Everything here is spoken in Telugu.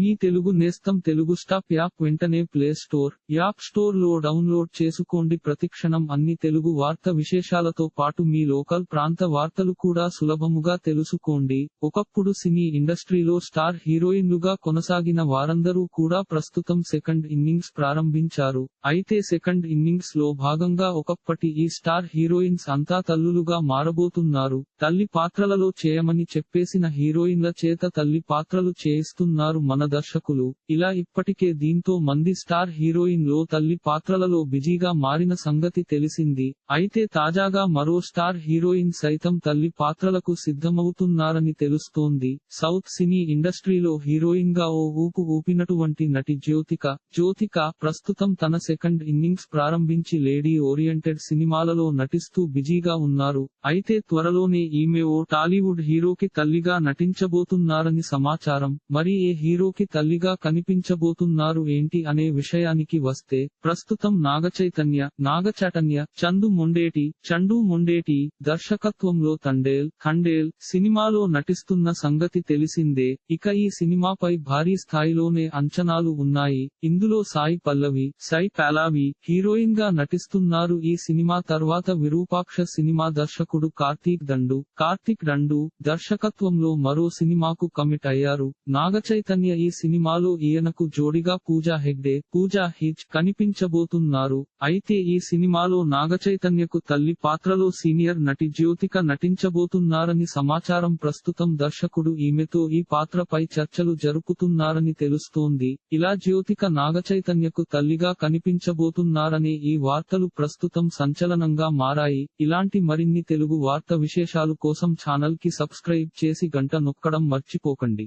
మీ తెలుగు నేస్తం తెలుగు స్టాప్ యాప్ వెంటనే ప్లే స్టోర్ యాప్ స్టోర్లో డౌన్లోడ్ చేసుకోండి. ప్రతిక్షణం అన్ని తెలుగు వార్త విశేషాలతో పాటు మీ లోకల్ ప్రాంత వార్తలు కూడా సులభముగా తెలుసుకోండి. ఒకప్పుడు సినీ ఇండస్ట్రీలో స్టార్ హీరోయిన్లుగా కొనసాగిన వారందరూ కూడా ప్రస్తుతం సెకండ్ ఇన్నింగ్స్ ప్రారంభించారు. అయితే సెకండ్ ఇన్నింగ్స్లో భాగంగా ఒకప్పటి ఈ స్టార్ హీరోయిన్స్ అంతా తల్లులుగా మారబోతున్నారు. తల్లి పాత్రలలో చేయమని చెప్పేసిన హీరోయిన్ల చేత తల్లి పాత్రలు చేయిస్తున్నారు మన దర్శకులు ఇలా ఇప్పటికే దీంతో మంది స్టార్ హీరోయిన్లో తల్లి పాత్రలలో బిజీగా మారిన సంగతి తెలిసింది. అయితే తాజాగా మరో స్టార్ హీరోయిన్ సైతం తల్లి పాత్రలకు సిద్ధమవుతున్నారని తెలుస్తోంది. సౌత్ సినీ ఇండస్ట్రీలో హీరోయిన్గా ఓ ఊపు ఊపినటువంటి నటి జ్యోతిక జ్యోతిక ప్రస్తుతం తన సెకండ్ ఇన్నింగ్స్ ప్రారంభించి లేడీ ఓరియంటెడ్ సినిమాలలో నటిస్తూ బిజీగా ఉన్నారు. అయితే త్వరలోనే ఈమె ఓ టాలీవుడ్ హీరోకి తల్లిగా నటించబోతున్నారని సమాచారం. మరి ఏ హీరోకి తల్లిగా కనిపించబోతున్నారు ఏంటి అనే విషయానికి వస్తే ప్రస్తుతం నాగచైతన్య నాగచైతన్య చందు మొండేటి చండు మొండేటి దర్శకత్వంలో తండేల్ ఖండేల్ సినిమాలో నటిస్తున్న సంగతి తెలిసిందే. ఇక ఈ సినిమాపై భారీ స్థాయిలోనే అంచనాలు ఉన్నాయి. ఇందులో సాయి పల్లవి సై పాలావి హీరోయిన్గా నటిస్తున్నారు. ఈ సినిమా తర్వాత విరూపాక్ష సినిమా దర్శకుడు కార్తీక్ దండు కార్తీక్ దండు దర్శకత్వంలో మరో సినిమాకు కమిట్ అయ్యారు. నాగచైతన్య ఈ సినిమాలో ఈయనకు జోడిగా పూజా హెగ్డే పూజా హిజ్ కనిపించబోతున్నారు. అయితే ఈ సినిమాలో నాగచైతన్యకు తల్లి పాత్రలో సీనియర్ నటి జ్యోతిక నటించబోతున్నారని సమాచారం ప్రస్తుతం దర్శకుడు ఈమెతో ఈ పాత్రపై చర్చలు జరుపుతున్నారని తెలుస్తోంది. ఇలా జ్యోతిక నాగచైతన్యకు తల్లిగా కనిపించబోతున్నారనే ఈ వార్తలు ప్రస్తుతం సంచలనంగా మారాయి. ఇలాంటి మరిన్ని తెలుగు వార్త విశేషాలు కోసం ఛానల్కి సబ్స్క్రైబ్ చేసి గంట నొక్కడం మర్చిపోకండి.